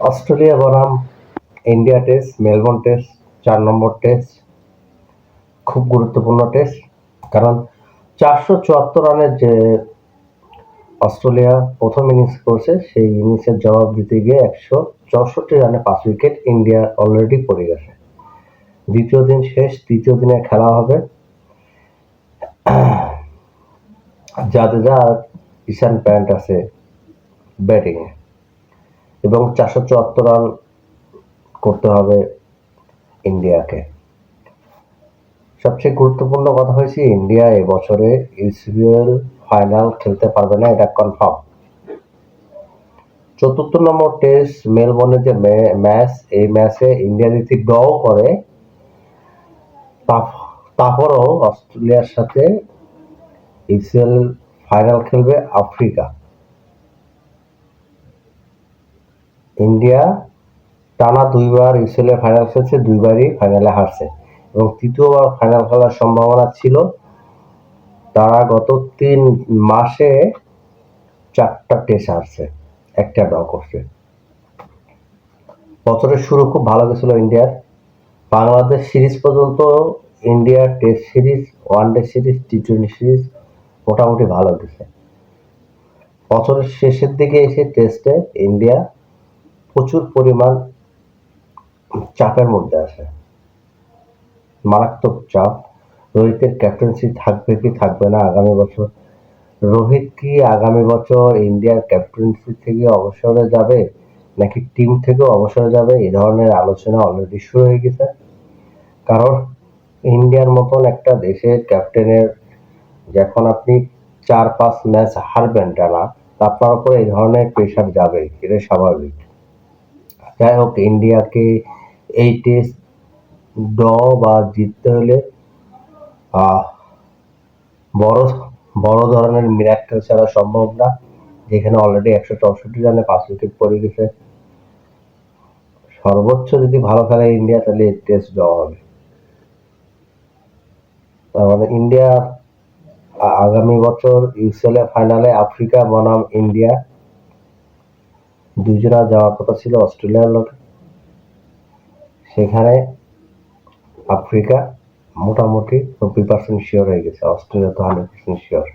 Australia বনাম, India test, Melbourne test, চার নম্বর test, খুব গুরুত্বপূর্ণ টেস্ট, কারণ চারশো চুয়াত্তর রানের যে অস্ট্রেলিয়া প্রথম ইনিংস করছে, সেই ইনিংসের জবাব দিতে গিয়ে একশো চৌষট্টি রানে পাঁচ উইকেট ইন্ডিয়া অলরেডি পড়ে গেছে। দ্বিতীয় দিন শেষ, তৃতীয় দিনে খেলা হবে। জাদেজা আর ঈশান প্যান্ট আছে ব্যাটিংয়ে এবং চারশো চুয়াত্তর রান করতে হবে ইন্ডিয়াকে। সবচেয়ে গুরুত্বপূর্ণ কথা হয়েছে, ইন্ডিয়া এবছরে ইউসিবিএল ফাইনাল খেলতে পারবে না, এটা কনফার্ম। চতুর্থ নম্বর টেস্ট মেলবোর্নে যে ম্যাচ, এই ম্যাচে ইন্ডিয়া যদি ড্র করে তারপরেও অস্ট্রেলিয়ার সাথে ইউসিএল ফাইনাল খেলবে আফ্রিকা। ইন্ডিয়া টানা দুইবার ইউসিএল এ ফাইনাল খেলছে, দুইবারই ফাইনালে হারছে। এবং তৃতীয়বার ফাইনাল খেলার সম্ভাবনা ছিল, তারা গত তিন মাসে চারটা টেস্ট হারছে, একটা ড্র করছে। বছরের শুরু খুব ভালো গেছিল ইন্ডিয়ার। বাংলাদেশ সিরিজ পর্যন্ত ইন্ডিয়ার test series one day series T twenty series মোটামুটি ভালো গেছে। বছরের শেষের দিকে এসে টেস্টে ইন্ডিয়া প্রচুর পরিমাণ চাপের মধ্যে আছে। মারাত্মক চাপ। রোহিতের ক্যাপ্টেন্সি থাকবে কি থাকবে না আগামী বছর? রোহিত কি আগামী বছর ইন্ডিয়ার ক্যাপ্টেন্সি থেকে অবসরে যাবে নাকি টিম থেকেও অবসরে যাবে? এই ধরনের আলোচনা অলরেডি শুরু হয়ে গেছে। কারণ ইন্ডিয়ার মতন একটা দেশের ক্যাপ্টেনের যখন আপনি চার পাঁচ ম্যাচ হারবেন টানা তা আপনার উপরে এই ধরনের প্রেশার যাবে এটা স্বাভাবিক। যাই হোক ইন্ডিয়াকে এই টেস্ট ড বা জিততে হলে বড় বড় ধরনের মিরাক্কেল ছাড়া সম্ভব না। যেখানে অলরেডি একশো চৌষট্টি রানে পাঁচ উইকেট পড়ে গেছে। সর্বোচ্চ যদি ভালো খেলে ইন্ডিয়া, তাহলে এই টেস্ট ড্র হবে। মানে ইন্ডিয়া আগামী বছর ইউসিএল ফাইনালে আফ্রিকা বনাম ইন্ডিয়া। দুজনা যাওয়ার কথা ছিল অস্ট্রেলিয়ার লোক সেখানে আফ্রিকা মোটামুটি নব্বই পার্সেন্ট শিওর হয়ে গেছে। অস্ট্রেলিয়া তো হান্ড্রেড পার্সেন্ট শিওর